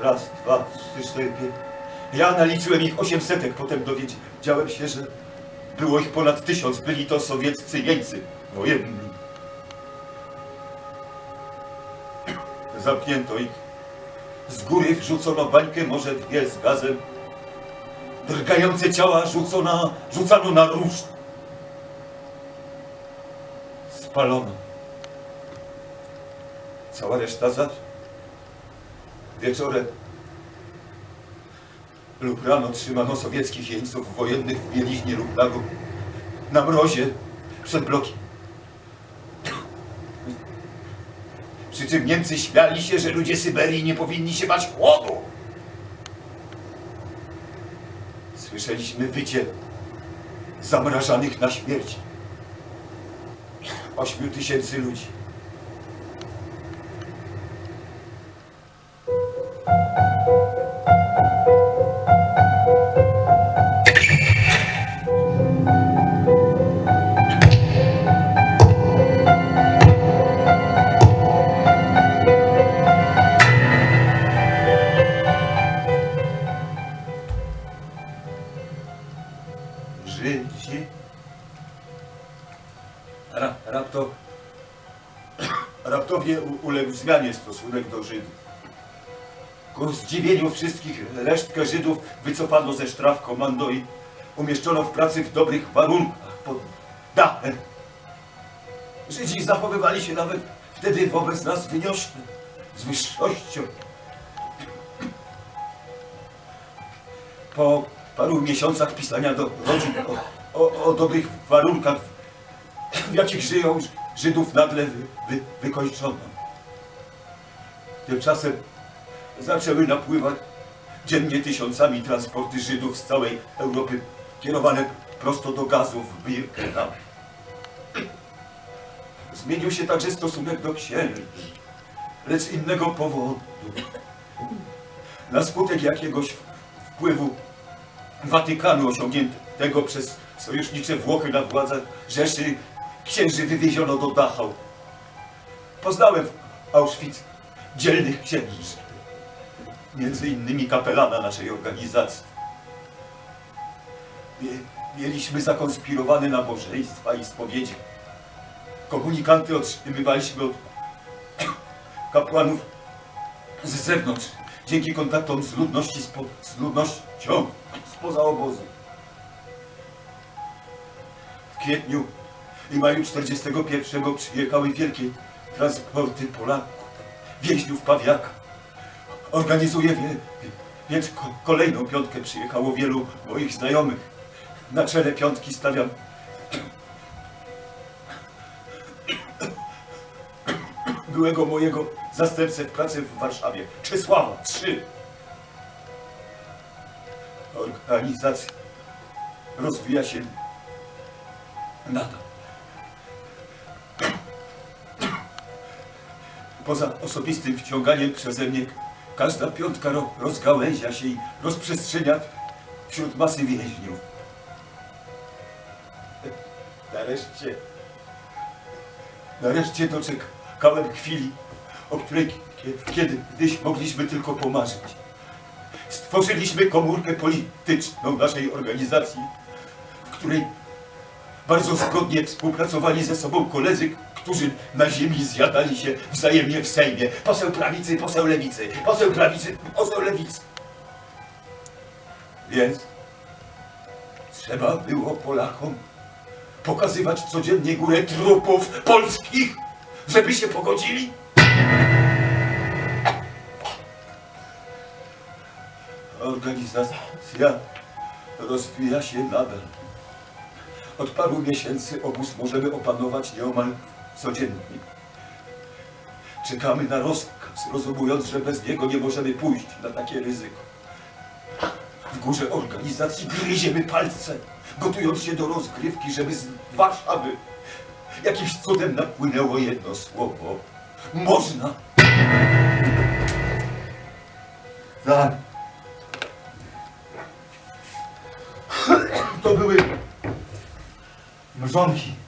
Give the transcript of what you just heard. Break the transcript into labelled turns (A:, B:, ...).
A: Raz, dwa, trzy, cztery, pięć. Ja naliczyłem ich osiemsetek, potem dowiedziałem się, że było ich ponad tysiąc. Byli to sowieccy jeńcy wojenni. Zamknięto ich. Z góry wrzucono bańkę, może dwie z gazem. Drgające ciała rzucono, rzucano na róż. Spalono. Cała reszta zaś wieczorem lub rano trzymano sowieckich jeńców wojennych w bieliźnie lub nago na mrozie przed blokiem. Przy czym Niemcy śmiali się, że ludzie Syberii nie powinni się bać chłodu. Słyszeliśmy wycie zamrażanych na śmierć. Ośmiu tysięcy ludzi. Żydzi. Ra, rapto, raptownie uległ zmianie stosunek do Żydów. Ku zdziwieniu wszystkich resztkę Żydów wycofano ze sztraf komando i umieszczono w pracy w dobrych warunkach pod dachem. Żydzi zachowywali się nawet wtedy wobec nas wyniośle, z wyższością. Po paru miesiącach pisania do rodzin o, o, o dobrych warunkach, w jakich żyją Żydów nagle wy, wy, wykończono. Tymczasem zaczęły napływać dziennie tysiącami transporty Żydów z całej Europy kierowane prosto do gazów w Birkenau. Zmienił się także stosunek do księży, lecz innego powodu. Na skutek jakiegoś wpływu Watykanu osiągniętego przez sojusznicze Włochy na władzach Rzeszy księży wywieziono do Dachau. Poznałem w Auschwitz dzielnych księży, między innymi kapelana naszej organizacji. Mie- Mieliśmy zakonspirowane nabożeństwa i spowiedzi. Komunikanty otrzymywaliśmy od kapłanów z zewnątrz, dzięki kontaktom z, ludności, spo, z ludnością spoza obozu. W kwietniu i maju 41 przyjechały wielkie transporty Polaków, więźniów Pawiaka. Organizuję wie, więc ko, kolejną piątkę przyjechało wielu moich znajomych. Na czele piątki stawiam byłego mojego zastępcę w pracy w Warszawie, Czesława, trzy. Organizacja rozwija się nadal. Poza osobistym wciąganiem przeze mnie, każda piątka ro, rozgałęzia się i rozprzestrzenia wśród masy więźniów. Nareszcie, nareszcie doczekałem chwili, o której kie- kiedy kiedyś mogliśmy tylko pomarzyć. Stworzyliśmy komórkę polityczną naszej organizacji, w której bardzo zgodnie współpracowali ze sobą koledzy, którzy na ziemi zjadali się wzajemnie w Sejmie. Poseł prawicy, poseł lewicy, poseł prawicy, poseł lewicy. Więc trzeba było Polakom pokazywać codziennie górę trupów polskich, żeby się pogodzili. Organizacja rozwija się nadal. Od paru miesięcy obóz możemy opanować nieomal codziennie. Czekamy na rozkaz, rozumując, że bez niego nie możemy pójść na takie ryzyko. W górze organizacji gryziemy palce, gotując się do rozgrywki, żeby z Warszawy jakimś cudem napłynęło jedno słowo. Można. Tak. To były mrzonki.